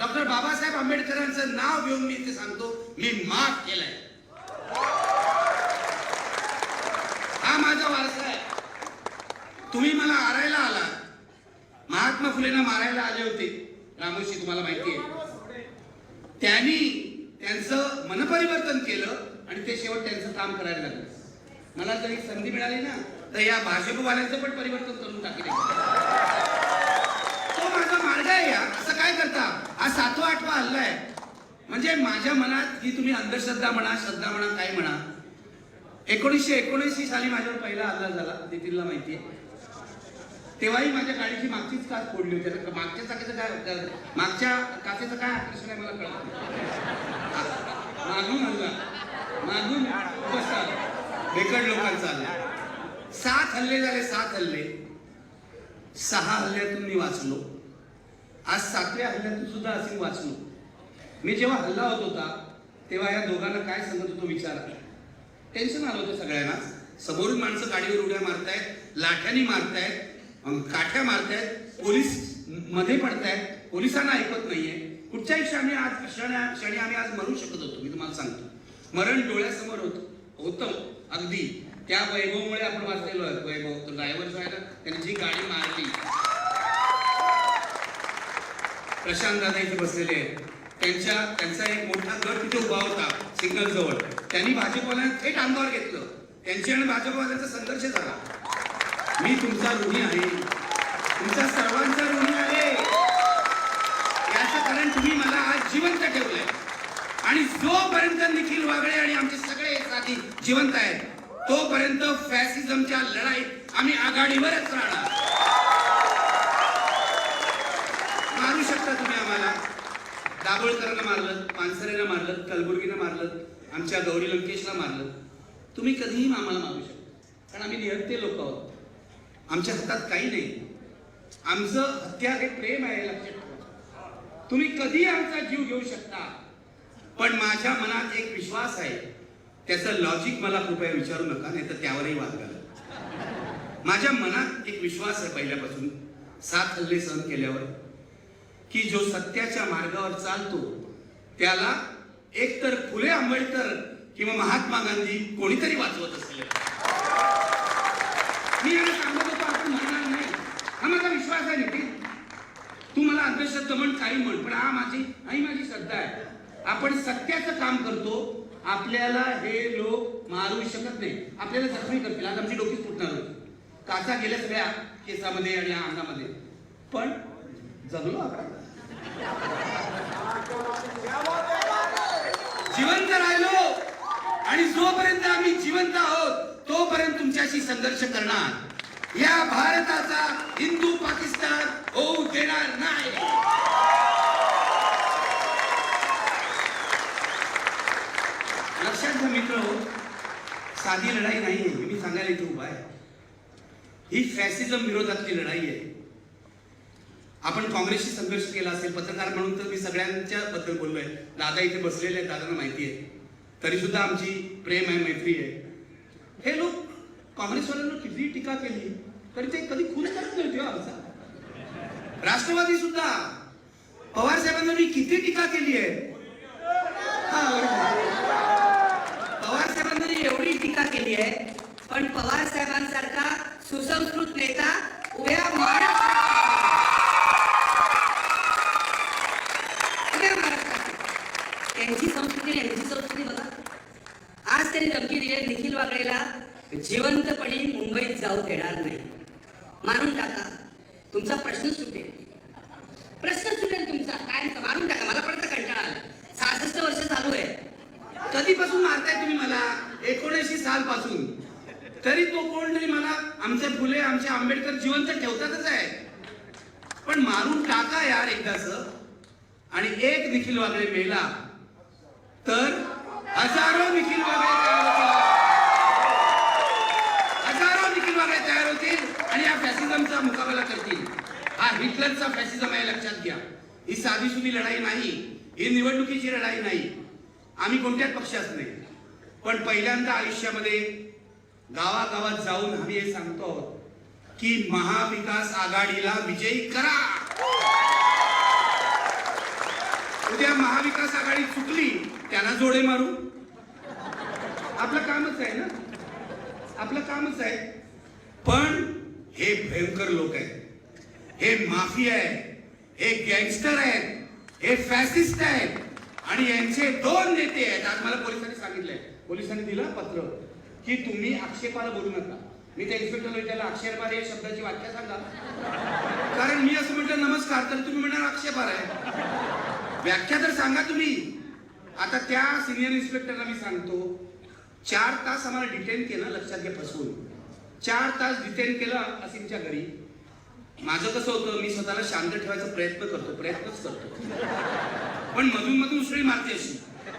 Doctor Babasaheb आंबेडकरांचं नाव घेऊन मी ते सांगतो मी माफ केलाय. हा माझा वारसा आहे. तुम्ही मला आरायला आला. महात्मा फुलेंना मारायला आले होते. रामोशी तुम्हाला माहिती आहे. त्यांनी त्यांचं मनपरिवर्तन केलं आणि ते शेवट त्यांचं काम करायला लागलं. मला जर एक संधी मिळाली ना तर या भाजपवाल्यांचं पण परिवर्तन करून टाकले. तो माझा मार्ग आहे या असं काय करता? हा सातवा आठवा हल्ला आहे. म्हणजे माझ्या मनात ही तुम्ही अंधश्रद्धा म्हणा श्रद्धा म्हणा काय म्हणा. एकोणीसशे एकोणऐंशी साली माझ्यावर पहिला हल्ला झाला नितीनला माहिती आहे. तेव्हाही माझ्या गाडीची मागचीच काच फोडली होती. आता मागच्या चाकीचं काय मागच्या काचेचं काय आकर्षण आहे मला कळत मागून हल्ला. मागून बसा बेकड लोकांचा हल्ला. सात हल्ले झाले सात हल्ले. सहा हल्ल्यातून मी वाचलो. आज सातव्या हल्ल्यातून सुद्धा असे वाचलो. मी जेव्हा हल्ला होत होता तेव्हा या दोघांना काय सांगत होतो विचारा टेन्शन आलं होतं सगळ्यांना. समोरून माणसं गाडीवर उड्या मारतायत लाठ्यानी मारतायत काठ्या मारतायत पोलीसमध्ये पडतायत पोलिसांना ऐकत नाहीये. कुठच्याही क्षणी आज क्षणी क्षणी आम्ही आज मरू शकत होतो मी तुम्हाला सांगतो. मरण डोळ्यासमोर होतं होतं अगदी. त्या वैभवमुळे आपण वाचलेलो आहे. वैभव तो ड्रायव्हर जो आहे ना त्याने जी गाडी मारली प्रशांत दादा इथे बसलेले आहेत. त्यांच्या त्यांचा एक मोठा गट तिथे उभा होता सिग्नल जवळ त्यांनी भाजपवाल्यांना थेट अंगावर घेतलं. त्यांची आणि भाजपवाल्यांचा संघर्ष झाला. मी तुमचा ऋणी आहे. तुमचा सर्वांचा ऋणी आहे. याचं कारण तुम्ही मला आज जिवंत ठेवलंय. आणि जोपर्यंत निखिल वागळे आणि आमचे सगळे साथी जिवंत आहेत तोपर्यंत फॅसिझमच्या लढाईत आम्ही आघाडीवरच राहणार. मारू तुम्ही आम्हाला. दाभोळकरांना मारलं पानसरेला मारलं कलबुर्गीला मारलं आमच्या गौरी लंकेशला मारलं. तुम्ही कधीही आम्हाला मारू शकता. कारण आम्ही निहत्ते लोक आहोत. आमच्या हातात काही नाही. आमचं हत्यार हे प्रेम आहे लक्षात ठेवा. तुम्ही कधी आमचा जीव घेऊ शकता. पण माझ्या मनात एक विश्वास आहे. त्याचं लॉजिक मला कृपया विचारू नका नाही तर त्यावरही वाद घाला. माझ्या मनात एक विश्वास आहे पहिल्यापासून. सात हल्ले सहन केल्यावर. की जो सत्याच्या मार्गावर चालतो त्याला एकतर फुले आंबेडकर किंवा महात्मा गांधी कोणीतरी वाचवत असेल. मी यांना सांगत होतो आपण म्हणणार नाही. हा माझा विश्वास आहे नितीन. तू मला अंधश्रद्धा म्हण काही म्हण पण हा माझी आई माझी श्रद्धा आहे. आपण सत्याचं काम करतो आपल्याला हे लोक मारू शकत नाही. आपल्याला जखमी करतील. आज आमची डोकी फुटणार होती. काचा गेल्या सगळ्या केसामध्ये आणि अंगामध्ये. पण जगलो आपण. जिवंत राहिलो आणि जोपर्यंत आम्ही जिवंत आहोत तोपर्यंत तुमच्याशी संघर्ष करणार. या भारताचा हिंदू पाकिस्तान होऊ देणार नाही. लक्षात घ्या मित्र साधी लढाई नाही आहे मी सांगायला इथे उभा आहे. ही फॅसिझम विरोधातली लढाई आहे. आपण काँग्रेसशी संघर्ष केला असेल पत्रकार म्हणून तर मी सगळ्यांच्या बद्दल बोललोय. दादा इथे बसलेले आहेत दादांना माहिती आहे. तरी सुद्धा आमची प्रेम आहे मैत्री आहे. हे लोक काँग्रेसवाल्यांना किती टीका केली तरी ते कधी खून करत नाही हो आमचा. राष्ट्रवादी सुद्धा पवार साहेबांना मी किती टीका केली आहे? पवार साहेबांना एवढी टीका केली आहे पण पवार साहेबांसारखा सुसंस्कृत नेता उभ्या महाराष्ट्रात उभ्या महाराष्ट्रात त्यांची संस्कृती आणि बघा. आज त्यांनी धमकी दिली निखिल वागळेला जिवंतपणी मुंबईत जाऊ देणार नाही. मारून टाका. तुमचा प्रश्न सुटेल. प्रश्न सुटेल तुमचा. काय मारून टाका. मला पडतं कंटाळा आला सहासष्ट वर्ष चालू आहे. कधीपासून मारताय तुम्ही मला? एकोणऐंशी साल पासून तरी तो कोण तरी मला? आमचे फुले आमचे आंबेडकर जिवंत ठेवतातच आहे. पण मारून टाका यार एकदाच. आणि एक निखिल वागळे मेला. तर? हजारो निखिल वागळे तयार होतील. हजारो निखिल वागळे तयार होतील आणि या फॅसिझमचा मुकाबला करतील. हा हिटलरचा फॅसिझम आहे लक्षात घ्या. ही साधी सुधी लढाई नाही ही निवडणुकीची लढाई नाही. आम्ही कोणत्याच पक्षात नाही. पण पहिल्यांदा आयुष्यामध्ये गावागावात जाऊन आम्ही हे सांगतो की महाविकास आघाडीला विजयी करा. उद्या महाविकास आघाडी चुकली त्यांना जोडे मारू. आपलं कामच आहे ना? आपलं कामच आहे. पण हे भयंकर लोक आहेत. हे माफिया आहेत. हे गँगस्टर आहेत. हे फॅसिस्ट आहेत. आणि यांचे दोन नेते आहेत. आज मला पोलिसांनी सांगितलंय. पोलिसांनी दिलं पत्र. की तुम्ही आक्षेपाला बोलू नका. मी त्या इन्स्पेक्टरला विचारलं आक्षेपार या शब्दाची व्याख्या सांगा. कारण मी असं म्हटलं नमस्कार. तर तुम्ही म्हणणार आक्षेपार आहे. व्याख्या तर सांगा तुम्ही. आता त्या सिनियर इन्स्पेक्टरला मी सांगतो चार तास आम्हाला डिटेन केलं लक्षात घ्या फसवून. चार तास डिटेन केलं असीमच्या घरी. माझं कसं होतं मी स्वतःला शांत ठेवायचा प्रयत्न करतो प्रयत्नच करतो. पण मधून मधून उसळी मारते अशी.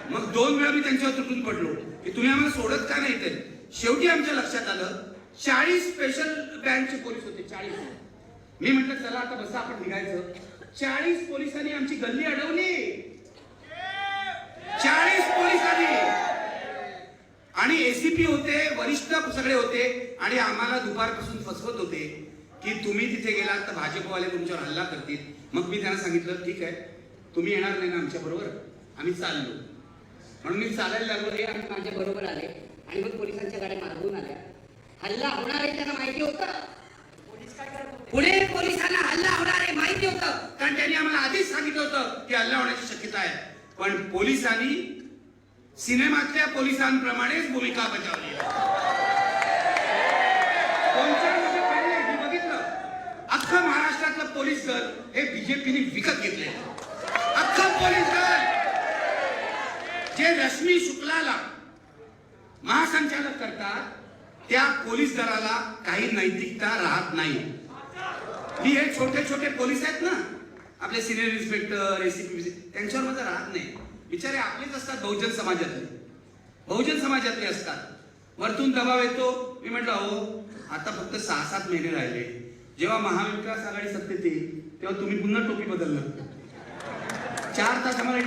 मग दोन वेळा मी त्यांच्यावर तुटून पडलो. की तुम्ही आम्हाला सोडत का नाही ते शेवटी आमच्या लक्षात आलं चाळीस स्पेशल बँकचे पोलीस होते चाळीस. मी म्हटलं चला आता बसा आपण निघायचं. चाळीस पोलिसांनी आमची गल्ली अडवली. चाळीस पोलिसांनी. आणि एसीपी होते वरिष्ठ सगळे होते आणि आम्हाला दुपारपासून फसवत होते की तुम्ही तिथे गेलात तर भाजपवाले तुमच्यावर हल्ला करतील. मग मी त्यांना सांगितलं ठीक आहे तुम्ही येणार नाही ना आमच्या बरोबर? आम्ही चाललो. म्हणून मी चालायला लागलो. हे आणि माझ्या बरोबर आले आणि मग पोलिसांच्या गाड्या मागवून आल्या. हल्ला होणार आहे त्यांना माहिती होतं. पुणे पोलिसांना हल्ला होणार आहे माहिती होतं. कारण त्यांनी आम्हाला आधीच सांगितलं होतं की हल्ला होण्याची शक्यता आहे. पण पोलिसांनी सिनेमातल्या पोलिसांप्रमाणेच भूमिका बजावली बघितलं. अख्खं महाराष्ट्रातलं पोलीस दल हे बीजेपीने विकत घेतले. अख्खं पोलीस दल! जे रश्मी शुक्लाला महासंचालक करतात त्या पोलीस दलाला काही नैतिकता राहत नाही. मी हे छोटे छोटे पोलीस आहेत ना आपले सिनियर इन्स्पेक्टर एसीपी त्यांच्यावर माझं राहत नाही. बिचारे आपलेच असतात बहुजन समाजातले. बहुजन समाजातले असतात. वरतून दबाव येतो. मी म्हटलं अहो आता फक्त सहा सात महिने राहिले. जेव्हा महाविकास आघाडी सत्तेत येईल तेव्हा तुम्ही पुन्हा टोपी बदलणार. चार तास आम्हाला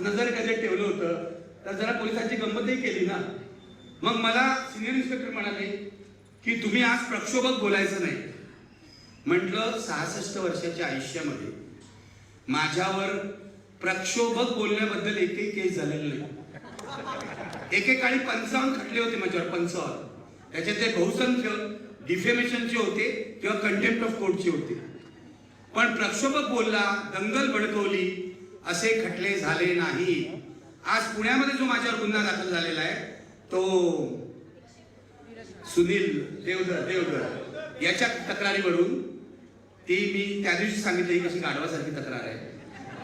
नजर गजर ठेवलं होतं तर जरा पोलिसांची गंमतही केली ना. मग मला सिनियर इन्स्पेक्टर म्हणाले की तुम्ही आज प्रक्षोभक बोलायचं नाही. म्हटलं सहासष्ट वर्षाच्या आयुष्यामध्ये माझ्यावर प्रक्षोभक बोलण्याबद्दल एकही केस झालेलं नाही. एकेकाळी पंचावन्न खटले होते माझ्यावर पंचावन्न त्याच्यातले बहुसंख्य डिफेमेशनचे होते किंवा कंटेम्प्ट ऑफ कोर्टचे होते. पण प्रक्षोभक बोलला दंगल भडकवली असे खटले झाले नाही. आज पुण्यामध्ये जो माझ्यावर गुन्हा दाखल झालेला आहे तो सुनील देवधर देवधर. याच्या तक्रारीवरून ती मी त्या दिवशी सांगितली कशी गाढवासारखी तक्रार आहे.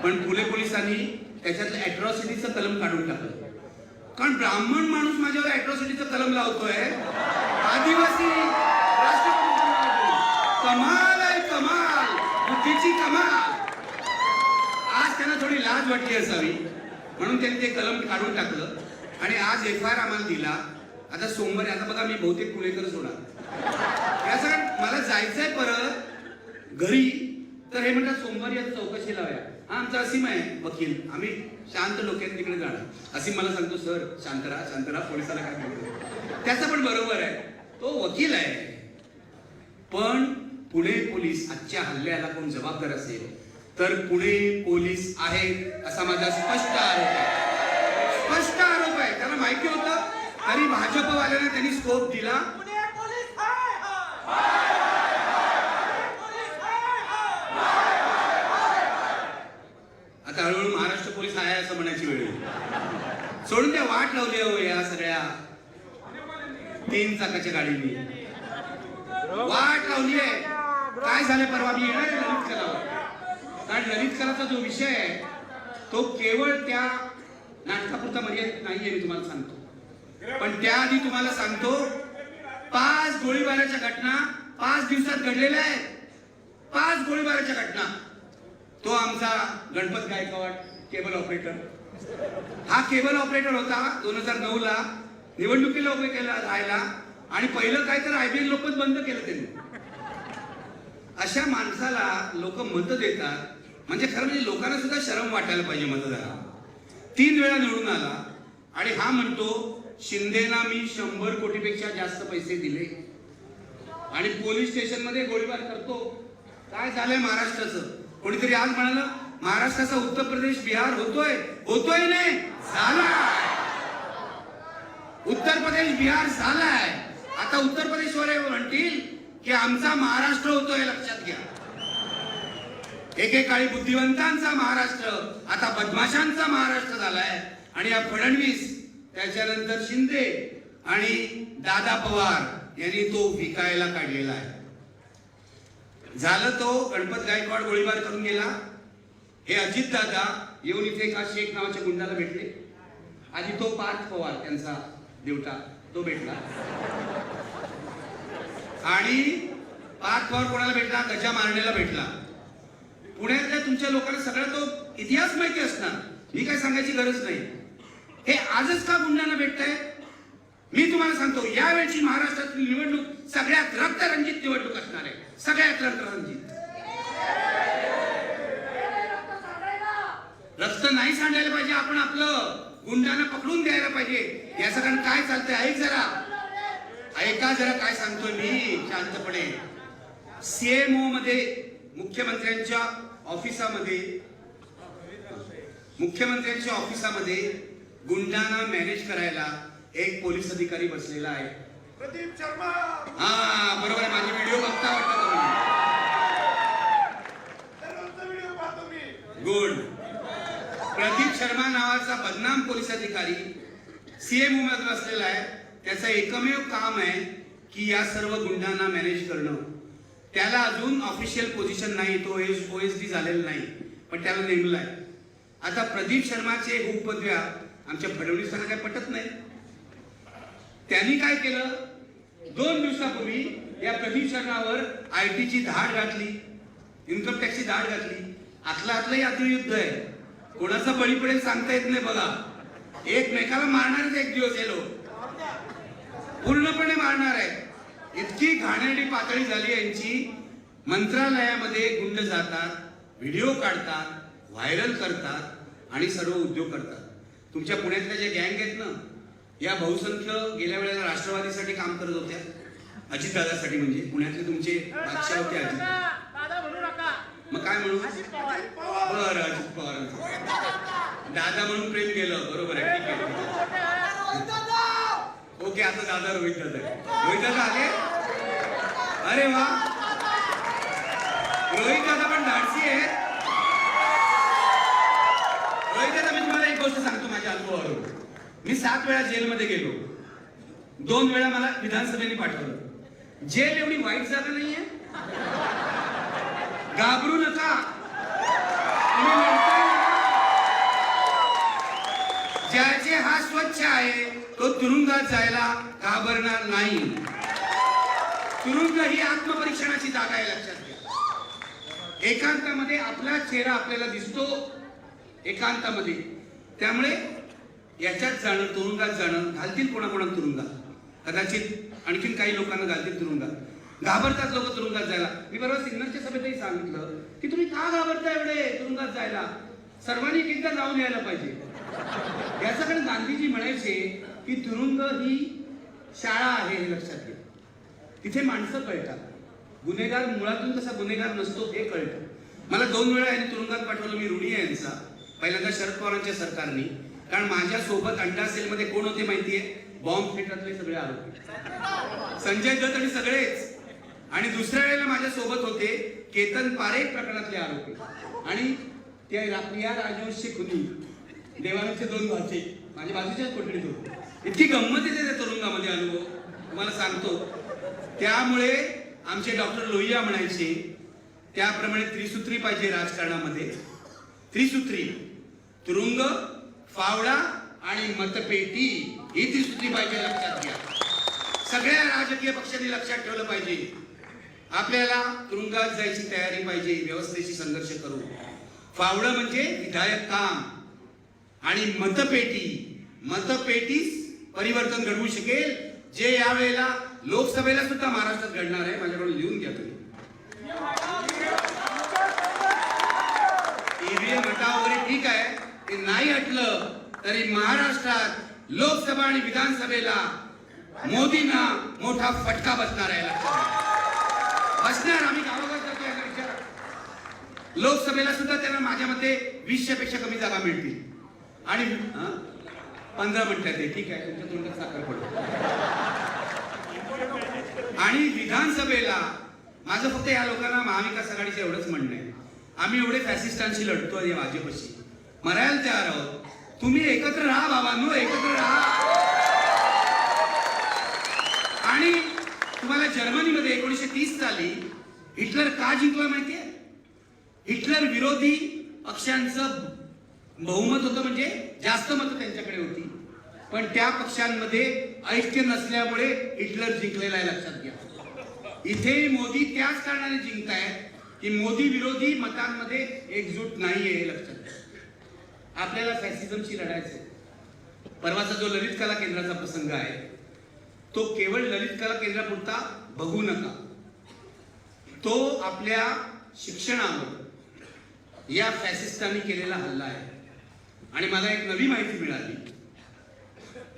पण पुणे पोलिसांनी त्याच्यातलं अॅट्रॉसिटीचं कलम काढून टाकलं. कारण ब्राह्मण माणूस माझ्यावर अॅट्रॉसिटीचं कलम लावतोय आदिवासी कमाल आहे कमाल बुद्धीची कमाल. आज त्यांना थोडी लाज वाटली असावी म्हणून त्यांनी ते कलम काढून टाकलं. आणि आज एफ आय आर आम्हाला दिला. आता सोमवारी आता बघा मी बहुतेक पुणेकरच होणार. या सगळ्यात मला जायचंय परत घरी तर हे म्हणतात सोमवारी आज चौकशी लावूया. हा आमचा असीम आहे वकील. आम्ही शांत डोक्यात तिकडे जाणार. असीम मला सांगतो सर शांतरा शांतरा पोलिसाला काय म्हणतो त्याचं पण बरोबर आहे. तो वकील आहे. पण पुणे पोलीस आजच्या हल्ल्याला कोण जबाबदार असेल? तर पुणे पोलीस आहेत असा माझा स्पष्ट आरोप आहे. स्पष्ट आरोप आहे. त्यांना माहिती होतं. तरी भाजपवाल्याने त्यांनी स्कोप दिला पुणे पोलीस हाय हाय पोलीस हाय हाय आता हळूहळू महाराष्ट्र पोलीस आहे असं म्हणायची वेळ येईल. सोडून द्या वाट लावली हो या सगळ्या. तीन चाकाच्या गाडीनी. वाट लावली आहे. काय झालं परवा? मी येणार आहे ललित कलावर. कारण ललित कलाचा जो विषय आहे तो केवळ त्या नाटकापुरता मर्यादित नाहीये मी तुम्हाला सांगतो. पण त्याआधी तुम्हाला सांगतो पाच गोळीबाराच्या घटना पाच दिवसात घडलेल्या आहेत. पाच गोळीबाराच्या घटना. तो आमचा गणपत गायकवाड केबल ऑपरेटर. हा केबल ऑपरेटर होता दोन हजार नऊ ला निवडणुकीला उभे केला राहायला. आणि पहिलं काय तर आयबीएन लोकच बंद केलं त्यांनी. अशा माणसाला लोक मत देतात. म्हणजे खरं म्हणजे लोकांना सुद्धा शरम वाटायला पाहिजे मतदाराला. तीन वेळा निवडून आला. आणि हा म्हणतो शिंदेना मी शंभर कोटीपेक्षा जास्त पैसे दिले. आणि पोलीस स्टेशनमध्ये गोळीबार करतो. काय झालंय महाराष्ट्राचं? कोणीतरी आज म्हणालं महाराष्ट्राचा उत्तर प्रदेश बिहार होतोय. होतोय नाही झालाय. उत्तर प्रदेश बिहार झालाय. आता उत्तर प्रदेशवर म्हणतील की आमचा महाराष्ट्र होतोय लक्षात घ्या. एकेकाळी बुद्धिवंतांचा महाराष्ट्र आता बदमाशांचा महाराष्ट्र झालाय. आणि या फडणवीस त्याच्यानंतर शिंदे आणि दादा पवार यांनी तो विकायला काढलेला आहे. झालं तो गणपत गायकवाड गोळीबार करून गेला. हे अजित दादा येऊन इथे एका शेख नावाच्या गुंडाला भेटले. आधी तो पार्थ पवार त्यांचा देवटा तो भेटला. आणि पार्थ पवार कोणाला भेटला? गजा मारणेला भेटला. पुण्यातल्या तुमच्या लोकांना सगळा तो इतिहास माहिती असणार. मी काय सांगायची गरज नाही. हे आजच का गुंडांना भेटतंय? मी तुम्हाला सांगतो यावेळची महाराष्ट्रातली निवडणूक सगळ्यात रक्तरंजित निवडणूक असणार आहे. सगळ्यात रक्तरंजित रक्त नाही सांडायला पाहिजे आपण आपलं गुंडांना पकडून द्यायला पाहिजे. याचं कारण काय चालतंय? ऐक जरा. ऐका जरा काय सांगतोय मी शांतपणे. सीएमओ मध्ये मुख्यमंत्र्यांच्या ऑफिसामध्ये मुख्यमंत्र्यांच्या ऑफिसामध्ये गुंडांना मॅनेज करायला एक पोलीस अधिकारी बसलेला आहे. प्रदीप शर्मा! हा बरोबर आहे. माझी व्हिडिओ बघता वाटतं गुड. प्रदीप शर्मा नावाचा बदनाम पोलीस अधिकारी सीएम उमेदवार असलेला आहे. त्याचं एकमेव काम आहे की या सर्व गुंडांना मॅनेज करणं. त्याला अजून ऑफिशियल पोझिशन नाही तो ओ एस डी झालेला नाही पण त्याला नेमलाय आता प्रदीप शर्माचे हे उपपदव्या आमच्या फडणवीसांना काय पटत नाही. त्यांनी काय केलं? दोन दिवसापूर्वी या प्रदीप शर्मावर आय टीची धाड घातली. इन्कम टॅक्सची धाड घातली. आतलं आतलंही यात्री युद्ध आहे. कोणाचा बळी पडेल सांगता येत नाही बघा. एकमेकाला मारणारच एक दिवस हे लोक. पूर्णपणे मारणार आहे इतकी घाणेरडी पातळी झाली यांची. मंत्रालयामध्ये गुंड जातात व्हिडिओ काढतात व्हायरल करतात आणि सर्व उद्योग करतात. तुमच्या पुण्यातल्या ज्या गँग आहेत ना या बहुसंख्य गेल्या वेळेला राष्ट्रवादीसाठी काम करत होत्या. अजितदादासाठी म्हणजे पुण्यातले तुमचे बादशाह होते अजित. मग काय म्हणू? अजित पवार. बरं अजित दादा म्हणून प्रेम केलं बरोबर आहे ठीक आहे. ओके आता दादा रोहित दादा रोहित दादा आले? अरे वा. रोहित दादा पण धाडसी आहे. रोहित दादा मी तुम्हाला एक गोष्ट सांगतो माझ्या अनुभवावर मी सात वेळा जेलमध्ये गेलो. दोन वेळा मला विधानसभेने पाठवलं. जेल एवढी वाईट जागा नाहीये? घाबरू नका. ज्याचे हा स्वच्छ आहे तो तुरुंगात जायला घाबरणार नाही. तुरुंग ही आत्मपरीक्षणाची जागा आहे लक्षात घ्या. एकांतामध्ये आपला चेहरा आपल्याला दिसतो एकांतामध्ये. त्यामुळे याच्यात जाणं तुरुंगात जाणं घालतील कोणाकोणा तुरुंगात? कदाचित आणखीन काही लोकांना घालतील तुरुंगात. घाबरतात लोक तुरुंगात जायला. मी बरोबर सिग्नलच्या सभेतही सांगितलं की तुम्ही का घाबरता एवढे तुरुंगात जायला? सर्वांनी एकदा जाऊन यायला पाहिजे. याचं कारण गांधीजी म्हणायचे की तुरुंग ही शाळा आहे हे लक्षात घ्या तिथे माणसं कळतात. गुन्हेगार मुळातून कसा गुन्हेगार नसतो हे कळतं. मला दोन वेळा यांनी तुरुंगात पाठवलं मी ऋणी आहे यांचा. पहिल्यांदा शरद पवारांच्या सरकारने. कारण माझ्या सोबत अंडा सेलमध्ये कोण होते माहितीये? बॉम्ब थिएटरतले सगळे आरोपी. संजय दत्त आणि सगळेच. आणि दुसऱ्या वेळेला माझ्या सोबत होते केतन पारेख प्रकरणातले आरोपी. आणि त्या प्रिया राजवंशी खुनी. देवानंदचे दोन भाचे. माझ्या बाजूच्याच कोठडीत होते. इतकी गंमत येते त्या तुरुंगामध्ये अनुभव. तुम्हाला सांगतो. त्यामुळे आमचे डॉक्टर लोहिया म्हणायचे त्याप्रमाणे त्रिसूत्री पाहिजे राजकारणामध्ये. त्रिसूत्री तुरुंग फावडा आणि मतपेटी ही त्रिसूत्री पाहिजे लक्षात घ्या. सगळ्या राजकीय पक्षांनी लक्षात ठेवलं पाहिजे. आपल्याला तुरुंगात जायची तयारी पाहिजे व्यवस्थेशी संघर्ष करू फावडं म्हणजे विधायक काम. आणि मतपेटी मतपेटीस परिवर्तन घडवू शकेल जे यावेळेला लोकसभेला सुद्धा महाराष्ट्रात घडणार आहे. माझ्याकडून लिहून घ्या तुम्ही. ईव्हीएम हटाव वगैरे ठीक आहे. ते नाही हटलं तरी महाराष्ट्रात लोकसभा आणि विधानसभेला मोदींना मोठा फटका बसणार आहे. लक्षात असणार आम्ही गावोगाव जातो याचा विचार लोकसभेला सुद्धा त्यांना माझ्या मते वीसशे पेक्षा कमी जागा मिळतील. आणि हं? पंधरा मिनिटात ठीक आहे तुमच्या तोंडात साखर पडतो आणि विधानसभेला माझं फक्त या लोकांना महाविकास आघाडीचं एवढंच म्हणणं आहे. आम्ही एवढे फॅसिस्टांशी लढतो या भाजपशी. मरायला तयार आहोत. तुम्ही एकत्र राहा बाबांनो एकत्र राहा. आणि तुम्हाला जर्मनीमध्ये एकोणीसशे तीस साली हिटलर का जिंकला माहितीये? हिटलर विरोधी पक्षांचं बहुमत होतं म्हणजे जास्त मतं त्यांच्याकडे होती. पण त्या पक्षांमध्ये ऐक्य नसल्यामुळे हिटलर जिंकलेला आहे लक्षात घ्या. इथे मोदी त्याच कारणाने जिंकतायत की मोदी विरोधी मतांमध्ये एकजूट नाहीये हे लक्षात घ्या. आपल्याला फॅसिझमशी लढायचं परवाचा जो ललित कला केंद्राचा प्रसंग आहे तो केवळ ललित कला केंद्रापुरता बघू नका. तो आपल्या शिक्षणावर या फॅसिस्टांनी केलेला हल्ला आहे. आणि मला एक नवी माहिती मिळाली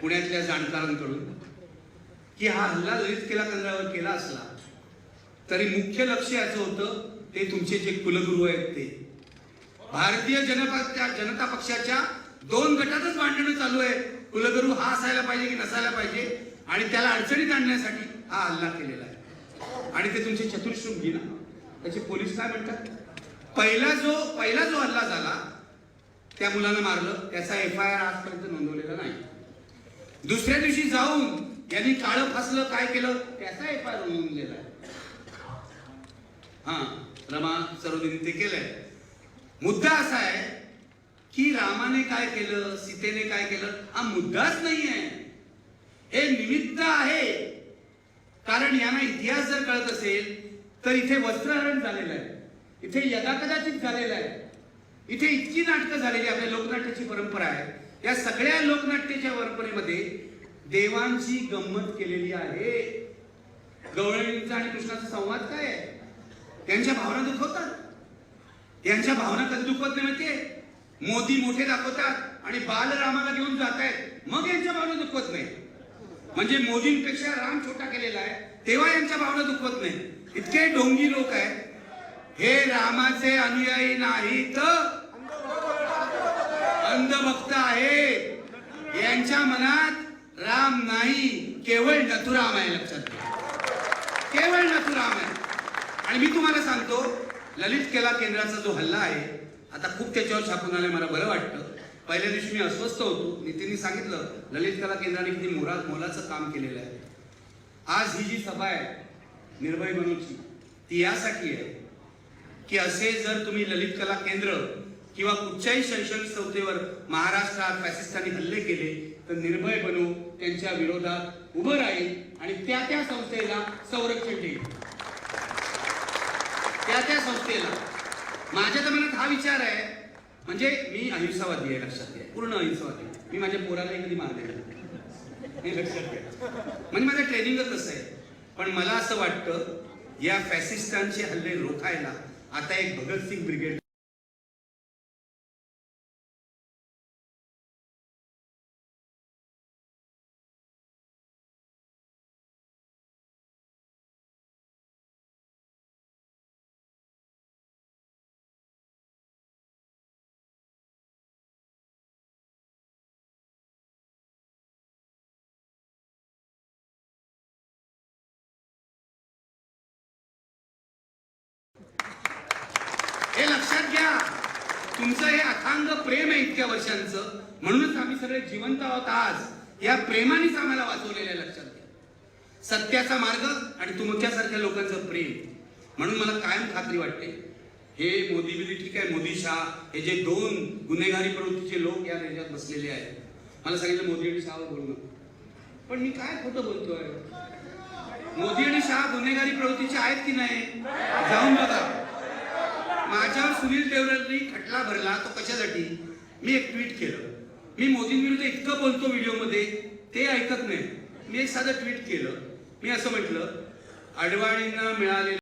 पुण्यातल्या जाणकारांकडून की हा हल्ला ललित कला केंद्रावर केला असला तरी मुख्य लक्ष याचं होतं ते तुमचे जे कुलगुरू आहेत ते. भारतीय जनता जनता पक्षाच्या दोन गटातच भांडणं चालू आहे कुलगुरू हा असायला पाहिजे की नसायला पाहिजे आणि त्याला अडचणीत आणण्यासाठी हा हल्ला केलेला आहे. आणि ते तुमचे चतुर्शृंगी ना. त्याचे पोलीस काय म्हणतात? पहिला जो पहिला जो हल्ला झाला त्या मुलानं मारलं. त्याचा एफ आय आर आजपर्यंत नोंदवलेला नाही. दुसऱ्या दिवशी जाऊन यांनी काळं फासलं काय केलं? त्याचा एफ आय आर नोंदलेला आहे. हा रमा सरोदिनी ते केलंय. मुद्दा असा आहे की रामाने काय केलं सीतेने काय केलं? हा मुद्दाच नाही आहे हे निमित्त आहे. कारण यांना इतिहास जर कळत असेल तर इथे वस्त्रहरण झालेलं आहे. इथे यदाकदाचित झालेलं आहे. इथे इतकी नाटकं झालेली आपल्या लोकनाट्याची परंपरा आहे. या सगळ्या लोकनाट्याच्या परंपरेमध्ये देवांची गंमत केलेली आहे. गवळणींचा आणि कृष्णाचा संवाद काय आहे? त्यांच्या भावना दुखवतात. यांच्या भावना कधी दुखवत नाही माहितीये? मोदी मोठे दाखवतात आणि बालरामाला घेऊन जात आहेत मग यांच्या भावना दुखवत नाही. म्हणजे मोदींपेक्षा राम छोटा केलेला आहे तेव्हा यांच्या भावना दुखवत नाही. इतके डोंगी लोक आहेत. हे रामाचे अनुयायी नाहीत. अंधभक्त आहेत. यांच्या मनात राम नाही केवळ नथुराम आहे लक्षात केवळ नथुराम आहे. आणि मी तुम्हाला सांगतो ललित कला केंद्राचा जो हल्ला आहे आता खूप त्याच्यावर छापून आले मला बरं वाटतं. पहिल्या दिवशी मी अस्वस्थ होतो. नितीनने सांगितलं ललित कला केंद्राने किती मोरा मोलाचं काम केलेलं आहे. आज ही जी सभा आहे निर्भय बनूची ती यासाठी आहे की असे जर तुम्ही ललित कला केंद्र किंवा कुठच्याही शैक्षणिक संस्थेवर महाराष्ट्रात फॅसिस्टांनी हल्ले केले तर निर्भय बनू त्यांच्या विरोधात उभं राहील आणि त्या त्या संस्थेला संरक्षण देईल. त्या त्या संस्थेला. माझ्या तर मनात हा विचार आहे म्हणजे मी अहिंसावादी आहे लक्षात घ्या. पूर्ण अहिंसावादी मी माझ्या पोराला कधी मारलेलं नाही. हे लक्षात घ्या. म्हणजे माझं ट्रेनिंगच असं आहे. पण मला असं वाटतं या फॅसिस्टांचे हल्ले रोखायला आता एक भगतसिंग ब्रिगेड तुमचं हे अथांग प्रेम आहे इतक्या वर्षांचं. म्हणूनच आम्ही सगळे जिवंत आहोत आज. या प्रेमानेच आम्हाला वाचवलेल्या लक्षात घ्या. सत्याचा मार्ग आणि तुमच्यासारख्या लोकांचं प्रेम. म्हणून मला कायम खात्री वाटते. हे मोदी बिदी ठीक आहे मोदी शाह. हे जे दोन गुन्हेगारी प्रवृत्तीचे लोक या देशात बसलेले आहेत. मला सांगितलं मोदी आणि शहावर बोलणं पण मी काय खोटं बोलतोय? मोदी आणि शाह गुन्हेगारी प्रवृत्तीचे आहेत की नाही? जाऊन बघा. माझ्यावर सुनील देवरांनी खटला भरला तो कशासाठी? मी एक ट्विट केलं. मी मोदींविरुद्ध इतकं बोलतो व्हिडिओमध्ये ते ऐकत नाही. मी एक साधं ट्विट केलं. मी असं म्हटलं अडवाणींना मिळालेलं